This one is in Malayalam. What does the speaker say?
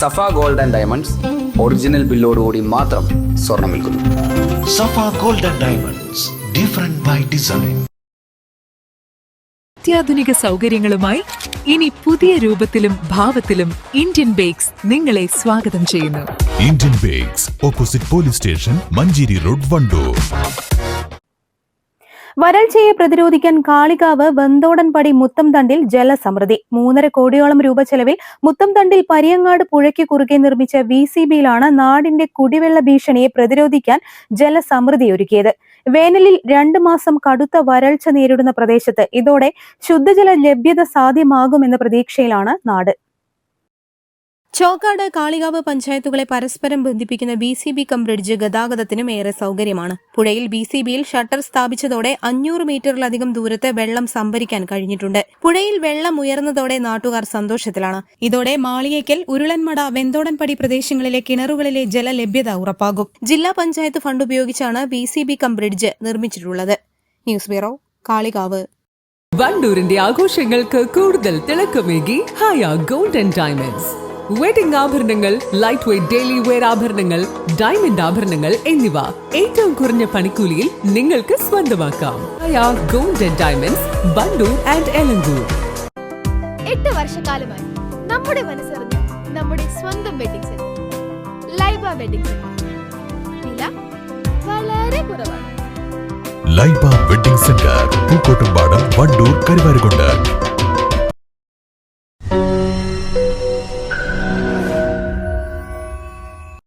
Safa gold and diamonds original ബില്ലോടുകൂടി മാത്രം സ്വർണം വിൽക്കുന്നു. Safa gold and diamonds different by design അത്യാധുനിക സൗകര്യങ്ങളുമായി ഇനി പുതിയ രൂപത്തിലും ഭാവത്തിലും ഇന്ത്യൻ ബേക്സ് നിങ്ങളെ സ്വാഗതം ചെയ്യുന്നു. Indian bakes opposite police station Manjeri road Wandoor. വരൾച്ചയെ പ്രതിരോധിക്കാൻ കാളികാവ് വെന്തോടൻപടി മുത്തംതണ്ടിൽ ജലസമൃദ്ധി. മൂന്നര കോടിയോളം രൂപ ചെലവിൽ മുത്തംതണ്ടിൽ പരിയങ്ങാട് പുഴയ്ക്ക് കുറുകെ നിർമ്മിച്ച വി സി ബിയിലാണ് നാടിന്റെ കുടിവെള്ള ഭീഷണിയെ പ്രതിരോധിക്കാൻ ജലസമൃദ്ധി ഒരുക്കിയത്. വേനലിൽ രണ്ട് മാസം കടുത്ത വരൾച്ച നേരിടുന്ന പ്രദേശത്ത് ഇതോടെ ശുദ്ധജല ലഭ്യത സാധ്യമാകുമെന്ന പ്രതീക്ഷയിലാണ് നാട്. ചോക്കാട് കാളികാവ് പഞ്ചായത്തുകളെ പരസ്പരം ബന്ധിപ്പിക്കുന്ന B C B cum bridge ഗതാഗതത്തിനും ഏറെ സൗകര്യമാണ്. പുഴയിൽ ബി സി ബിയിൽ ഷട്ടർ സ്ഥാപിച്ചതോടെ അഞ്ഞൂറ് മീറ്ററിലധികം ദൂരത്ത് വെള്ളം സംഭരിക്കാൻ കഴിഞ്ഞിട്ടുണ്ട്. പുഴയിൽ വെള്ളം ഉയർന്നതോടെ നാട്ടുകാർ സന്തോഷത്തിലാണ്. ഇതോടെ മാളിയേക്കൽ ഉരുളൻമട വെന്തോടൻപടി പ്രദേശങ്ങളിലെ കിണറുകളിലെ ജലലഭ്യത ഉറപ്പാകും. ജില്ലാ പഞ്ചായത്ത് ഫണ്ട് ഉപയോഗിച്ചാണ് B C B cum bridge നിർമ്മിച്ചിട്ടുള്ളത്. News bureau Kalikavu. വണ്ടൂരിന്റെ ആഘോഷങ്ങൾക്ക് കൂടുതൽ തിളക്കമേകി ഹയാ ഗോൾഡൻ ഡയമണ്ട്സ്. വെഡിംഗ് ആഭരണങ്ങൾ ലൈറ്റ് വെയ്റ്റ് ഡെയിലി വെയർ ആഭരണങ്ങൾ ഡയമണ്ട് ആഭരണങ്ങൾ എന്നിവ. ഏറ്റവും കുറഞ്ഞ പണിക്കൂലിയിൽ നിങ്ങൾക്ക് സ്വന്തമാക്കാം. Gold and diamonds Wandoor and Elankur എട്ട് വർഷക്കാലമായി നമ്മുടെ മനസ്സറിഞ്ഞ് നമ്മുടെ സ്വന്തം wedding centre Laiba wedding centre വില വളരെ കുറവാണ്. Laiba wedding centre Pookkottumpadam Wandoor Karuvarakundu.